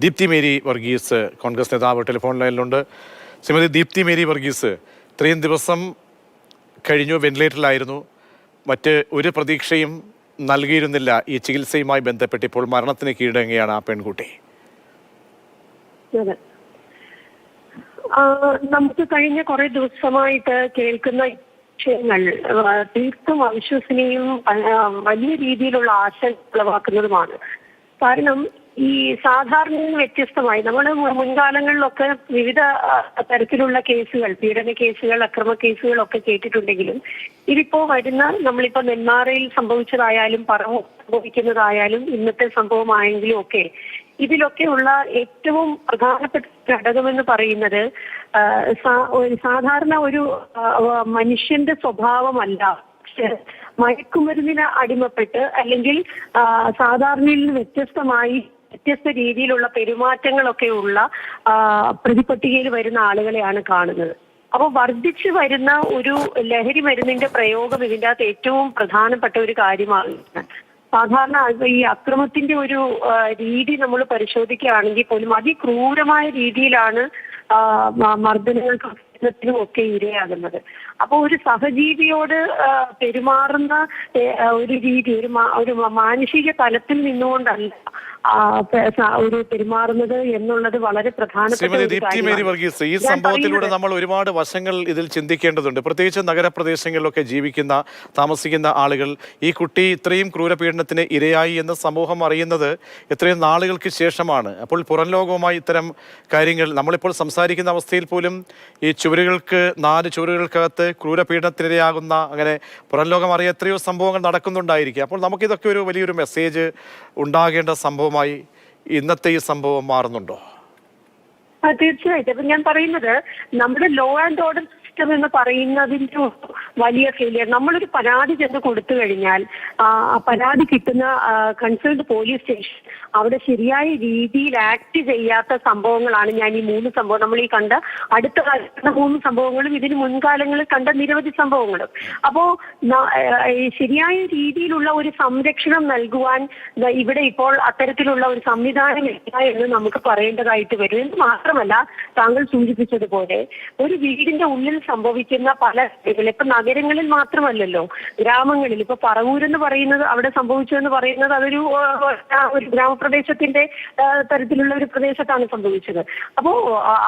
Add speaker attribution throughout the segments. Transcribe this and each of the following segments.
Speaker 1: Deepthi Mary Varghese Congress നേതാവ് telephone ലൈനിലുണ്ട്. Shrimati Deepthi Mary Varghese ഇത്രയും ദിവസം കഴിഞ്ഞു വെന്റിലേറ്ററിലായിരുന്നു. മറ്റ് ഒരു പ്രതീക്ഷയും നൽകിയിരുന്നില്ല. ഈ ചികിത്സയുമായി ബന്ധപ്പെട്ട് ഇപ്പോൾ മരണത്തിന് കീഴടങ്ങുകയാണ് ആ പെൺകുട്ടി.
Speaker 2: നമുക്ക് കഴിഞ്ഞ കുറെ ദിവസമായിട്ട് കേൾക്കുന്ന വിഷയങ്ങൾ തീർത്തും അവിശ്വസനീയം വലിയ രീതിയിലുള്ള ആശങ്ക ഉളവാക്കുന്നതുമാണ്. കാരണം ഈ സാധാരണ വ്യത്യസ്തമായി നമ്മൾ മുൻകാലങ്ങളിലൊക്കെ വിവിധ തരത്തിലുള്ള കേസുകൾ പീഡന കേസുകൾ അക്രമ കേസുകളൊക്കെ കേട്ടിട്ടുണ്ടെങ്കിലും ഇതിപ്പോ വരുന്ന നമ്മളിപ്പോ നെന്മാറയിൽ സംഭവിച്ചതായാലും പറവൂർ സംഭവിക്കുന്നതായാലും ഇന്നത്തെ സംഭവമായെങ്കിലും ഒക്കെ ഇതിലൊക്കെ ഉള്ള ഏറ്റവും പ്രധാനപ്പെട്ട ഘടകമെന്ന് പറയുന്നത് സാധാരണ ഒരു മനുഷ്യന്റെ സ്വഭാവമല്ല. മയക്കുമരുന്നിന് അടിമപ്പെട്ട് അല്ലെങ്കിൽ സാധാരണയിൽ വ്യത്യസ്തമായി വ്യത്യസ്ത രീതിയിലുള്ള പെരുമാറ്റങ്ങളൊക്കെ ഉള്ള പ്രതിപട്ടികയിൽ വരുന്ന ആളുകളെയാണ് കാണുന്നത്. അപ്പോൾ വർദ്ധിച്ചു വരുന്ന ഒരു ലഹരി മരുന്നിന്റെ പ്രയോഗം ഇതിന്റെ അകത്ത് ഏറ്റവും പ്രധാനപ്പെട്ട ഒരു കാര്യമാണ്. സാധാരണ ഈ അക്രമത്തിന്റെ ഒരു രീതി നമ്മൾ പരിശോധിക്കുകയാണെങ്കിൽ പോലും അതിക്രൂരമായ രീതിയിലാണ് മർദ്ദനങ്ങൾക്കും പീഡനത്തിനും ഒക്കെ ഇരയാകുന്നത്. അപ്പോൾ ഒരു സഹജീവിയോട് പെരുമാറുന്ന ഒരു രീതി ഒരു ഒരു മാനുഷിക തലത്തിൽ നിന്നുകൊണ്ടല്ല ഒരു പെരുമാറുന്നത് എന്നുള്ളത് വളരെ പ്രധാനപ്പെട്ട
Speaker 1: ശ്രീമതി ദീപ്തി മേരി വർഗീസ് ഈ സംഭവത്തിലൂടെ നമ്മൾ ഒരുപാട് വശങ്ങൾ ഇതിൽ ചിന്തിക്കേണ്ടതുണ്ട്. പ്രത്യേകിച്ച് നഗരപ്രദേശങ്ങളിലൊക്കെ ജീവിക്കുന്ന താമസിക്കുന്ന ആളുകൾ ഈ കുട്ടി ഇത്രയും ക്രൂരപീഡനത്തിന് ഇരയായി എന്ന് സമൂഹം അറിയുന്നത് എത്രയും നാളുകൾക്ക് ശേഷമാണ്. അപ്പോൾ പുറം ലോകവുമായി ഇത്തരം കാര്യങ്ങൾ നമ്മളിപ്പോൾ സംസാരിക്കുന്ന അവസ്ഥയിൽ പോലും ഈ ചുവരുകൾക്ക് നാല് ചുവരുകൾക്കകത്ത് ക്രൂരപീഡനത്തിനിരയാകുന്ന അങ്ങനെ പുറം ലോകം അറിയ എത്രയോ സംഭവങ്ങൾ നടക്കുന്നുണ്ടായിരിക്കും. അപ്പോൾ നമുക്കിതൊക്കെ ഒരു വലിയൊരു മെസ്സേജ് ഉണ്ടാകേണ്ട സംഭവമായി ഇന്നത്തെ ഈ സംഭവം മാറുന്നുണ്ടോ?
Speaker 2: തീർച്ചയായിട്ടും. ഞാൻ പറയുന്നത് നമ്മുടെ ലോ ആൻഡ് ഓർഡർ സിസ്റ്റം എന്ന് പറയുന്നതിന്റെ വലിയ ഫെയിലിയർ നമ്മളൊരു പരാതി ചെന്ന് കൊടുത്തു കഴിഞ്ഞാൽ ആ പരാതി കിട്ടുന്ന കൺസേൺഡ് പോലീസ് സ്റ്റേഷൻ അവിടെ ശരിയായ രീതിയിൽ ആക്ട് ചെയ്യാത്ത സംഭവങ്ങളാണ് ഞാൻ ഈ മൂന്ന് സംഭവം നമ്മൾ ഈ കണ്ട അടുത്ത കാലത്ത് മൂന്ന് സംഭവങ്ങളും ഇതിന് മുൻകാലങ്ങളിൽ കണ്ട നിരവധി സംഭവങ്ങളും. അപ്പോ ശരിയായ രീതിയിലുള്ള ഒരു സംരക്ഷണം നൽകുവാൻ ഇവിടെ ഇപ്പോൾ അത്തരത്തിലുള്ള ഒരു സംവിധാനം ഇല്ല എന്ന് നമുക്ക് പറയേണ്ടതായിട്ട് വരും. മാത്രമല്ല താങ്കൾ സൂചിപ്പിച്ചതുപോലെ ഒരു വീടിന്റെ ഉള്ളിൽ സംഭവിക്കുന്ന പല കാര്യങ്ങളും ഇപ്പൊ നഗരങ്ങളിൽ മാത്രമല്ലല്ലോ ഗ്രാമങ്ങളിൽ. ഇപ്പൊ പറവൂരെന്ന് പറയുന്നത് അവിടെ സംഭവിച്ചു എന്ന് പറയുന്നത് അതൊരു ഒരു ഗ്രാമപ്രദേശത്തിന്റെ തരത്തിലുള്ള ഒരു പ്രദേശത്താണ് സംഭവിച്ചത്. അപ്പോ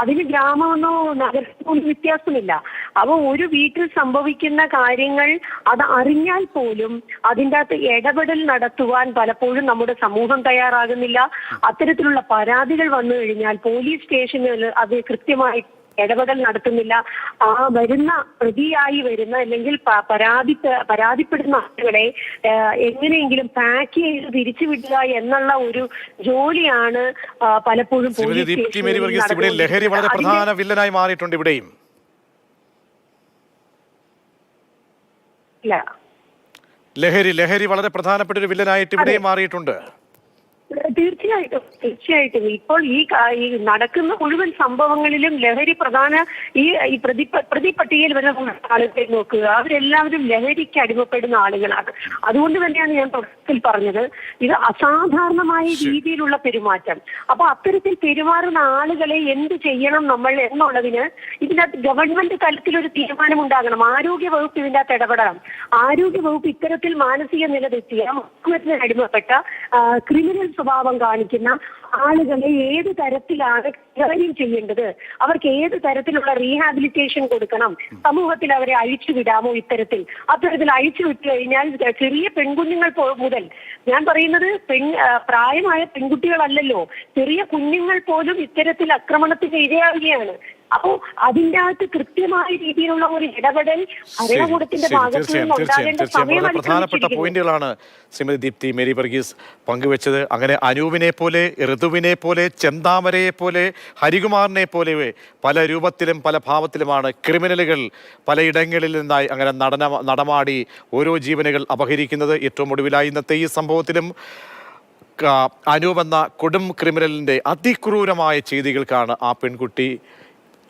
Speaker 2: അതിന് ഗ്രാമമെന്നോ നഗരമോ വ്യത്യാസമില്ല. അപ്പൊ ഒരു വീട്ടിൽ സംഭവിക്കുന്ന കാര്യങ്ങൾ അത് അറിഞ്ഞാൽ പോലും അതിന്റെ അകത്ത് ഇടപെടൽ നടത്തുവാൻ പലപ്പോഴും നമ്മുടെ സമൂഹം തയ്യാറാകുന്നില്ല. അത്തരത്തിലുള്ള പരാതികൾ വന്നു കഴിഞ്ഞാൽ പോലീസ് സ്റ്റേഷനിൽ അത് കൃത്യമായി ഇടപെടൽ നടത്തുന്നില്ല. ആ വരുന്ന പ്രതിയായി വരുന്ന അല്ലെങ്കിൽ പരാതി പരാതിപ്പെടുന്ന ആളുകളെ എങ്ങനെയെങ്കിലും പാക്ക് ചെയ്ത് തിരിച്ചുവിടുക എന്നുള്ള ഒരു ജോലിയാണ് പലപ്പോഴും
Speaker 1: ഇവിടെ ലഹരി വളരെ പ്രധാന വില്ലനായി മാറിയിട്ടുണ്ട് ഇവിടെയും. ലഹരി ലഹരി വളരെ പ്രധാനപ്പെട്ട ഒരു വില്ലനായിട്ട് ഇവിടെയും മാറിയിട്ടുണ്ട്.
Speaker 2: തീർച്ചയായിട്ടും തീർച്ചയായിട്ടും. ഇപ്പോൾ ഈ നടക്കുന്ന മുഴുവൻ സംഭവങ്ങളിലും ലഹരി പ്രധാന ഈ പ്രതി പ്രതിപട്ടികയിൽ വരുന്ന ആളുകളെ നോക്കുക. അവരെല്ലാവരും ലഹരിക്ക് അടിമപ്പെടുന്ന ആളുകളാണ്. അതുകൊണ്ട് തന്നെയാണ് ഞാൻ തുടക്കത്തിൽ പറഞ്ഞത് ഇത് അസാധാരണമായ രീതിയിലുള്ള പെരുമാറ്റം. അപ്പൊ അത്തരത്തിൽ പെരുമാറുന്ന ആളുകളെ എന്ത് ചെയ്യണം നമ്മൾ എന്നുള്ളതിന് ഇതിനകത്ത് ഗവൺമെന്റ് തലത്തിൽ ഒരു തീരുമാനം ഉണ്ടാകണം ആരോഗ്യ വകുപ്പ് ഇതിന്റെ അകത്ത് ഇടപെടണം. ആരോഗ്യ വകുപ്പ് ഇത്തരത്തിൽ മാനസിക നില തെറ്റിയ മയക്കുമരുന്നിന് അടിമപ്പെട്ട ക്രിമിനൽ സ്വഭാവം കാണിക്കുന്ന ആളുകളെ ഏത് തരത്തിലാണ് കൈകാര്യം ചെയ്യേണ്ടത്? അവർക്ക് ഏത് തരത്തിലുള്ള റീഹാബിലിറ്റേഷൻ കൊടുക്കണം? സമൂഹത്തിൽ അവരെ അഴിച്ചുവിടാമോ ഇത്തരത്തിൽ? അത്തരത്തിൽ അഴിച്ചു വിട്ടു കഴിഞ്ഞാൽ ചെറിയ പെൺകുഞ്ഞുങ്ങൾ മുതൽ ഞാൻ പറയുന്നത് പെൺ പ്രായമായ പെൺകുട്ടികളല്ലല്ലോ. ചെറിയ കുഞ്ഞുങ്ങൾ പോലും ഇത്തരത്തിൽ ആക്രമണത്തിന് ഇരയാവുകയാണ്. അപ്പോ അതിന്റെ അകത്ത് കൃത്യമായ രീതിയിലുള്ള ഒരു ഇടപെടൽ ഭരണകൂടത്തിന്റെ ഭാഗത്ത് നിന്ന് ഉണ്ടാകേണ്ട
Speaker 1: പ്രധാനപ്പെട്ട പോയിന്റുകളാണ് ശ്രീമതി ദീപ്തി മേരി വർഗീസ് പങ്കുവെച്ചത്. അങ്ങനെ അനൂപിനെ പോലെ ഋതുവിനെ പോലെ ചെന്താമരയെ പോലെ ഹരികുമാറിനെ പോലെ പല രൂപത്തിലും പല ഭാവത്തിലുമാണ് ക്രിമിനലുകൾ പലയിടങ്ങളിൽ നിന്നായി അങ്ങനെ നടന നടമാടി ഓരോ ജീവനുകൾ അപഹരിക്കുന്നത്. ഏറ്റവും ഒടുവിലായി ഇന്നത്തെ ഈ സംഭവത്തിലും അനൂപ് എന്ന കൊടും ക്രിമിനലിന്റെ അതിക്രൂരമായ ചെയ്തികൾക്കാണ് ആ പെൺകുട്ടി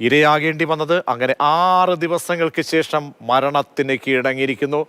Speaker 1: ഇരയാകേണ്ടി വന്നത്. അങ്ങനെ ആറ് ദിവസങ്ങൾക്ക് ശേഷം മരണത്തിന് കീഴടങ്ങിയിരിക്കുന്നു.